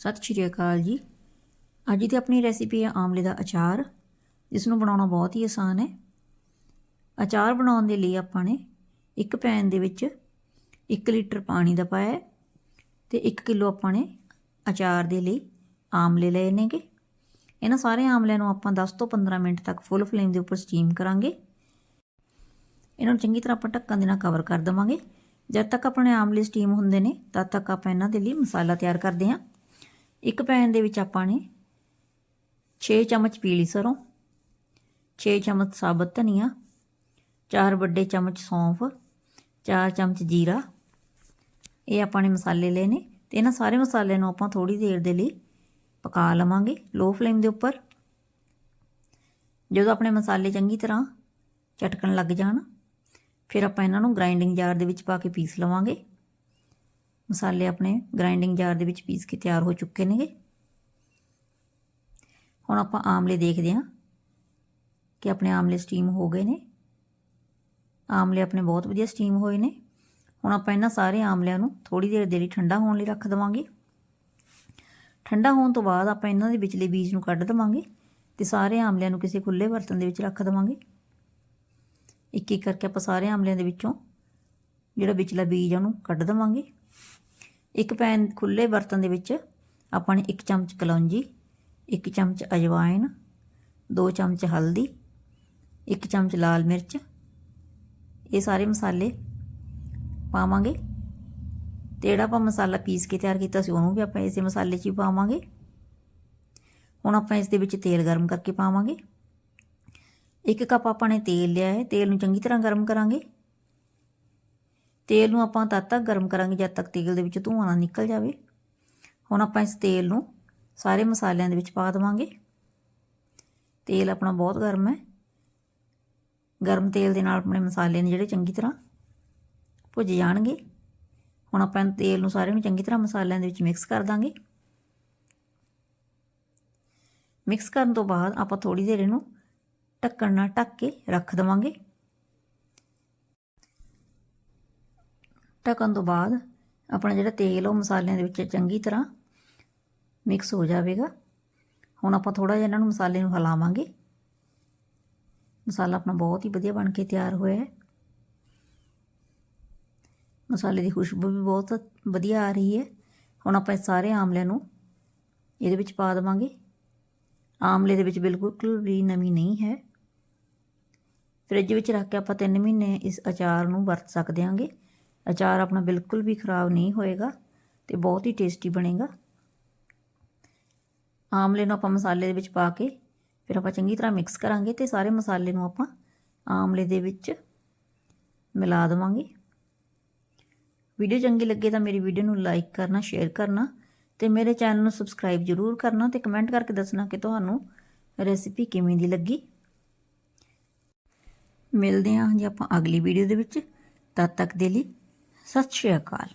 ਸਤਿ ਸ਼੍ਰੀ ਅਕਾਲ ਜੀ। ਅੱਜ ਦੀ ਆਪਣੀ ਰੈਸਿਪੀ ਹੈ ਆਮਲੇ ਦਾ ਅਚਾਰ ਜਿਸ ਨੂੰ ਬਣਾਉਣਾ ਬਹੁਤ ਹੀ ਆਸਾਨ ਹੈ। ਅਚਾਰ ਬਣਾਉਣ ਦੇ ਲਈ ਆਪਾਂ ਨੇ ਇੱਕ ਪੈਨ ਦੇ ਵਿੱਚ 1 ਲੀਟਰ ਪਾਣੀ ਦਾ ਪਾਇਆ ਹੈ ਤੇ 1 ਕਿਲੋ ਆਪਾਂ ਨੇ ਅਚਾਰ ਦੇ ਲਈ ਆਮਲੇ ਲਏ ਨੇਗੇ। ਇਹਨਾਂ ਸਾਰੇ ਆਮਲਿਆਂ ਨੂੰ ਆਪਾਂ 10 ਤੋਂ 15 ਮਿੰਟ ਤੱਕ ਫੁੱਲ ਫਲੇਮ ਦੇ ਉੱਪਰ ਸਟੀਮ ਕਰਾਂਗੇ। ਇਹਨਾਂ ਨੂੰ ਚੰਗੀ ਤਰ੍ਹਾਂ ਆਪਾਂ ਢੱਕਣ ਦੇ ਨਾਲ ਕਵਰ ਕਰ ਦੇਵਾਂਗੇ। ਜਦ ਤੱਕ ਆਪਣੇ ਆਮਲੇ ਸਟੀਮ ਹੁੰਦੇ ਨੇ, ਤਦ ਤੱਕ ਆਪਾਂ ਇਹਨਾਂ ਦੇ ਲਈ ਮਸਾਲਾ ਤਿਆਰ ਕਰਦੇ ਹਾਂ। ਇੱਕ ਪੈਨ ਦੇ ਵਿੱਚ ਆਪਾਂ ਨੇ 6 ਚਮਚ ਪੀਲੀ ਸਰੋਂ 6 ਚਮਚ ਸਾਬਤ ਧਨੀਆ 4 ਵੱਡੇ ਚਮਚ ਸੌਂਫ 4 ਚਮਚ ਜੀਰਾ। ਇਹ ਆਪਾਂ ਨੇ ਮਸਾਲੇ ਲਏ ਨੇ ਤੇ ਇਹਨਾਂ ਸਾਰੇ ਮਸਾਲਿਆਂ ਨੂੰ ਆਪਾਂ ਥੋੜੀ ਦੇਰ ਦੇ ਲਈ ਪਕਾ ਲਵਾਂਗੇ ਲੋ ਫਲੇਮ ਦੇ ਉੱਪਰ। ਜਦੋਂ ਆਪਣੇ ਮਸਾਲੇ ਚੰਗੀ ਤਰ੍ਹਾਂ ਚਟਕਣ ਲੱਗ ਜਾਣ, ਫਿਰ ਆਪਾਂ ਇਹਨਾਂ ਨੂੰ ਗ੍ਰਾਈਂਡਿੰਗ ਜਾਰ ਦੇ ਵਿੱਚ ਪਾ ਕੇ ਪੀਸ ਲਵਾਂਗੇ। ਮਸਾਲੇ ਆਪਣੇ ਗ੍ਰਾਈਂਡਿੰਗ ਜਾਰ ਦੇ ਵਿੱਚ ਪੀਸ ਕੇ ਤਿਆਰ ਹੋ ਚੁੱਕੇ ਨੇਗੇ। ਹੁਣ ਆਪਾਂ ਆਮਲੇ ਦੇਖਦੇ ਹਾਂ ਕਿ ਆਪਣੇ ਆਮਲੇ ਸਟੀਮ ਹੋ ਗਏ ਨੇ। ਆਮਲੇ ਆਪਣੇ ਬਹੁਤ ਵਧੀਆ ਸਟੀਮ ਹੋਏ ਨੇ। ਹੁਣ ਆਪਾਂ ਇਹਨਾਂ ਸਾਰੇ ਆਮਲਿਆਂ ਨੂੰ ਥੋੜੀ ਦੇਰ ਦੇ ਲਈ ਠੰਡਾ ਹੋਣ ਲਈ ਰੱਖ ਦਵਾਂਗੇ। ਠੰਡਾ ਹੋਣ ਤੋਂ ਬਾਅਦ ਆਪਾਂ ਇਹਨਾਂ ਦੇ ਵਿਚਲੇ ਬੀਜ ਨੂੰ ਕੱਢ ਦਵਾਂਗੇ ਤੇ ਸਾਰੇ ਆਮਲਿਆਂ ਨੂੰ ਕਿਸੇ ਖੁੱਲੇ ਬਰਤਨ ਦੇ ਵਿੱਚ ਰੱਖ ਦਵਾਂਗੇ। ਇੱਕ ਇੱਕ ਕਰਕੇ ਆਪਾਂ ਸਾਰੇ ਆਮਲਿਆਂ ਦੇ ਵਿੱਚੋਂ ਜਿਹੜਾ ਵਿਚਲਾ ਬੀਜ ਆ ਉਹਨੂੰ ਕੱਢ ਦਵਾਂਗੇ। ਇੱਕ ਪੈਨ ਖੁੱਲੇ ਬਰਤਨ ਦੇ ਵਿੱਚ ਆਪਾਂ ਨੇ ਇੱਕ ਚਮਚ ਕਲੌਂਜੀ, ਇੱਕ ਚਮਚ ਅਜਵਾਇਨ ਦੋ ਚਮਚ ਹਲਦੀ, ਇੱਕ ਚਮਚ ਲਾਲ ਮਿਰਚ। ਇਹ ਸਾਰੇ ਮਸਾਲੇ ਪਾਵਾਂਗੇ। ਤੇ ਜਿਹੜਾ ਆਪਾਂ ਮਸਾਲਾ ਪੀਸ ਕੇ ਤਿਆਰ ਕੀਤਾ ਸੀ, ਉਹਨੂੰ ਵੀ ਆਪਾਂ ਇਸੇ ਮਸਾਲੇ 'ਚ ਹੀ ਪਾਵਾਂਗੇ। ਹੁਣ ਆਪਾਂ ਇਸ ਦੇ ਵਿੱਚ ਤੇਲ ਗਰਮ ਕਰਕੇ ਪਾਵਾਂਗੇ। ਇੱਕ ਕੱਪ ਆਪਾਂ ਨੇ ਤੇਲ ਲਿਆ ਹੈ, ਤੇਲ ਨੂੰ ਚੰਗੀ ਤਰ੍ਹਾਂ ਗਰਮ ਕਰਾਂਗੇ। ਤੇਲ ਨੂੰ ਆਪਾਂ ਤਦ ਤੱਕ ਗਰਮ ਕਰਾਂਗੇ ਜਦ ਤੱਕ ਤੇਲ ਦੇ ਵਿੱਚ ਧੂਆਂ ਨਾ ਨਿਕਲ ਜਾਵੇ। ਹੁਣ ਆਪਾਂ ਇਸ ਤੇਲ ਨੂੰ ਸਾਰੇ ਮਸਾਲਿਆਂ ਦੇ ਵਿੱਚ ਪਾ ਦੇਵਾਂਗੇ। ਤੇਲ ਆਪਣਾ ਬਹੁਤ ਗਰਮ ਹੈ। ਗਰਮ ਤੇਲ ਦੇ ਨਾਲ ਆਪਣੇ ਮਸਾਲੇ ਨੇ ਜਿਹੜੇ ਚੰਗੀ ਤਰ੍ਹਾਂ ਭੁੱਜ ਜਾਣਗੇ। ਹੁਣ ਆਪਾਂ ਤੇਲ ਨੂੰ ਸਾਰੇ ਨੂੰ ਚੰਗੀ ਤਰ੍ਹਾਂ ਮਸਾਲਿਆਂ ਦੇ ਵਿੱਚ ਮਿਕਸ ਕਰ ਦਾਂਗੇ। ਮਿਕਸ ਕਰਨ ਤੋਂ ਬਾਅਦ ਆਪਾਂ ਥੋੜੀ ਦੇਰ ਇਹਨੂੰ ਢੱਕਣ ਨਾਲ ਢੱਕ ਕੇ ਰੱਖ ਦਵਾਂਗੇ। ਢੱਕਣ ਤੋਂ ਬਾਅਦ ਆਪਣਾ ਜਿਹੜਾ ਤੇਲ ਉਹ ਮਸਾਲਿਆਂ ਦੇ ਵਿੱਚ ਚੰਗੀ ਤਰ੍ਹਾਂ ਮਿਕਸ ਹੋ ਜਾਵੇਗਾ। ਹੁਣ ਆਪਾਂ ਥੋੜਾ ਜਿਹਾ ਇਹਨਾਂ ਨੂੰ ਮਸਾਲੇ ਨੂੰ ਹਿਲਾਵਾਂਗੇ। ਮਸਾਲਾ ਆਪਣਾ ਬਹੁਤ ਹੀ ਵਧੀਆ ਬਣ ਕੇ ਤਿਆਰ ਹੋਇਆ ਹੈ। ਮਸਾਲੇ ਦੀ ਖੁਸ਼ਬੂ ਵੀ ਬਹੁਤ ਵਧੀਆ ਆ ਰਹੀ ਹੈ। ਹੁਣ ਆਪਾਂ ਇਹ ਸਾਰੇ ਆਮਲਿਆਂ ਨੂੰ ਇਹਦੇ ਵਿੱਚ ਪਾ ਦੇਵਾਂਗੇ। ਆਮਲੇ ਦੇ ਵਿੱਚ ਬਿਲਕੁਲ ਵੀ ਨਮੀ ਨਹੀਂ ਹੈ। ਫ੍ਰਿਜ ਵਿੱਚ ਰੱਖ ਕੇ ਆਪਾਂ 3 ਮਹੀਨੇ ਇਸ ਅਚਾਰ ਨੂੰ ਵਰਤ ਸਕਦੇ ਹਾਂਗੇ। ਅਚਾਰ ਆਪਣਾ ਬਿਲਕੁਲ ਵੀ ਖਰਾਬ ਨਹੀਂ ਹੋਏਗਾ ਤੇ ਬਹੁਤ ਹੀ ਟੇਸਟੀ ਬਣੇਗਾ। ਆਮਲੇ ਨੂੰ ਆਪਾਂ ਮਸਾਲੇ ਦੇ ਵਿੱਚ ਪਾ ਕੇ ਫਿਰ ਆਪਾਂ ਚੰਗੀ ਤਰ੍ਹਾਂ ਮਿਕਸ ਕਰਾਂਗੇ ਤੇ ਸਾਰੇ ਮਸਾਲੇ ਨੂੰ ਆਪਾਂ ਆਮਲੇ ਦੇ ਵਿੱਚ ਮਿਲਾ ਦੇਵਾਂਗੇ। ਵੀਡੀਓ ਚੰਗੀ ਲੱਗੇ ਤਾਂ ਮੇਰੀ ਵੀਡੀਓ ਨੂੰ ਲਾਈਕ ਕਰਨਾ ਸ਼ੇਅਰ ਕਰਨਾ ਤੇ ਮੇਰੇ ਚੈਨਲ ਨੂੰ ਸਬਸਕ੍ਰਾਈਬ ਜ਼ਰੂਰ ਕਰਨਾ ਤੇ ਕਮੈਂਟ ਕਰਕੇ ਦੱਸਣਾ ਕਿ ਤੁਹਾਨੂੰ ਰੈਸਿਪੀ ਕਿਵੇਂ ਦੀ ਲੱਗੀ। ਮਿਲਦੇ ਹਾਂ ਜੀ ਆਪਾਂ ਅਗਲੀ ਵੀਡੀਓ ਦੇ ਵਿੱਚ। ਤਦ ਤੱਕ ਦੇ ਲਈ ਸਤਿ ਸ਼੍ਰੀ ਅਕਾਲ।